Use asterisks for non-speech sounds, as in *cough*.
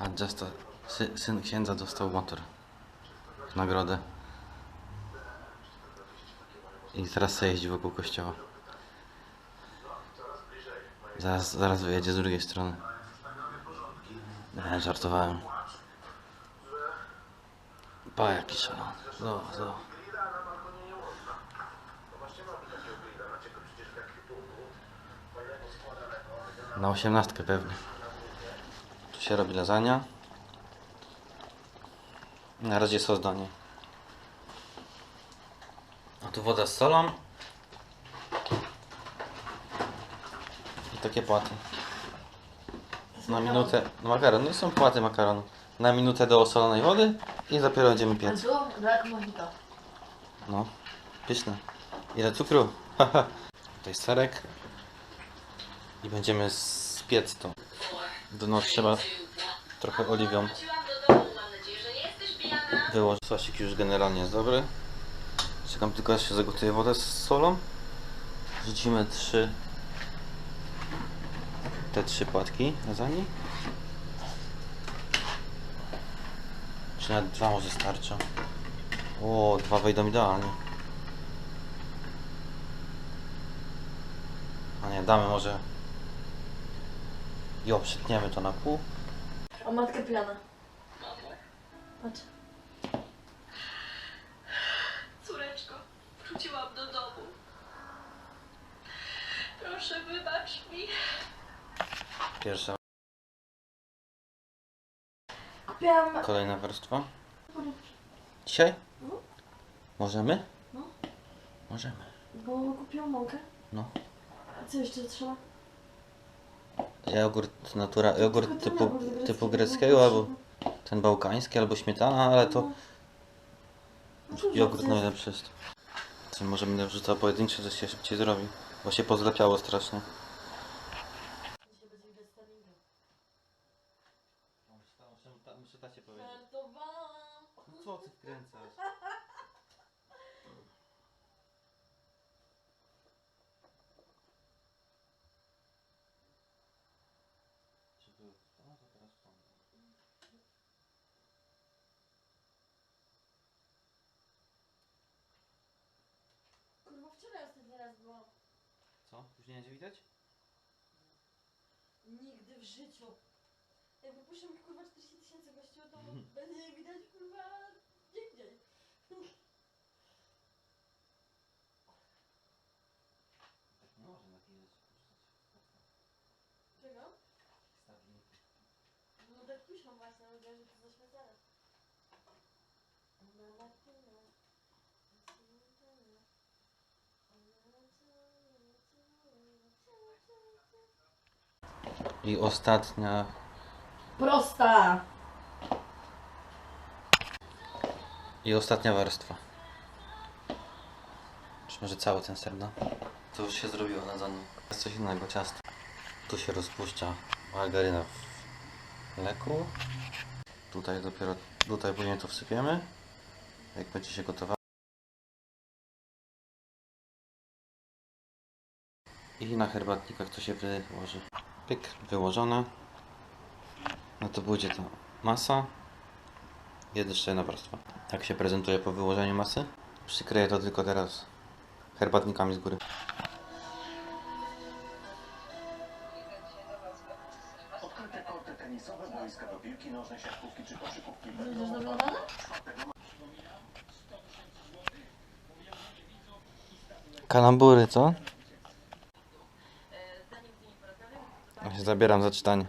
Pan dostał, sy, syn księdza dostał motor. W nagrodę. I teraz sobie jeździ wokół kościoła. Zaraz, zaraz wyjedzie z drugiej strony. Nie, żartowałem. Pa, jaki szalony. No, no. Na osiemnastkę pewnie. Tu się robi lasagna. Na razie sos do niej. A tu woda z solą. I takie płaty. Na minutę. No makaron, no są płaty makaronu. Na minutę do osolonej wody i dopiero będziemy piec. tu brak mojito. No, pyszne. Ile cukru? *laughs* Tutaj serek. I będziemy spiec to. Dno trzeba trochę oliwią wyłożyć. Sosik już generalnie jest dobry. Czekam tylko aż się zagotuje wodę z solą. Rzucimy trzy te trzy płatki lasagne. Czy nawet dwa może starczą. O, dwa wejdą idealnie. A nie, damy może... Jo, przytniemy to na pół. A matka pijana. Patrz. Córeczko, wróciłam do domu. Proszę, wybacz mi. Pierwsza, Kupiłam... kolejna warstwa. Dzisiaj? No. Możemy? No. Możemy. Bo kupiłam mąkę. No. A co jeszcze trzeba? Jogurt natura, jogurt typu, typu greckiego, albo ten bałkański, albo śmietana, ale to No jogurt najlepszy jest. Może będę wrzucał pojedyncze, to się szybciej zrobi. Bo się pozlepiało strasznie. Muszę tacie powiedzieć. Żartowałam. Co ty wkręcasz? Czy było w to, to teraz w to. Kurwa, wczoraj ostatni raz byłam. Co? Już nie będzie widać? Nigdy w życiu. Jak wypuszczą mi kurwa 40 tysięcy gościu, to będzie je widać kurwa gdzie indziej. Tak nie może na takie rzeczy puszczać. Czego? Stabilniki. No tak piszą właśnie, ale że to zaśmiecane. Ona latyna. I ostatnia. Prosta! I ostatnia warstwa. Czy może cały ten ser, no? To już się zrobiło na zanim. Jest coś innego, ciasto. Tu się rozpuszcza margaryna w mleku. Tutaj dopiero, tutaj później to wsypiemy. Jak będzie się gotowało. I na herbatnikach to się wyłoży. Pyk, wyłożone. No to będzie to masa. Jedna warstwa. Tak się prezentuje po wyłożeniu masy. Przykryję to tylko teraz herbatnikami z góry. Odkryte korty tenisowe, boiska do piłki nożnej, siatkówki czy koszykówki. Będziesz doglądana? Kalambury, co? Ja się zabieram za czytanie.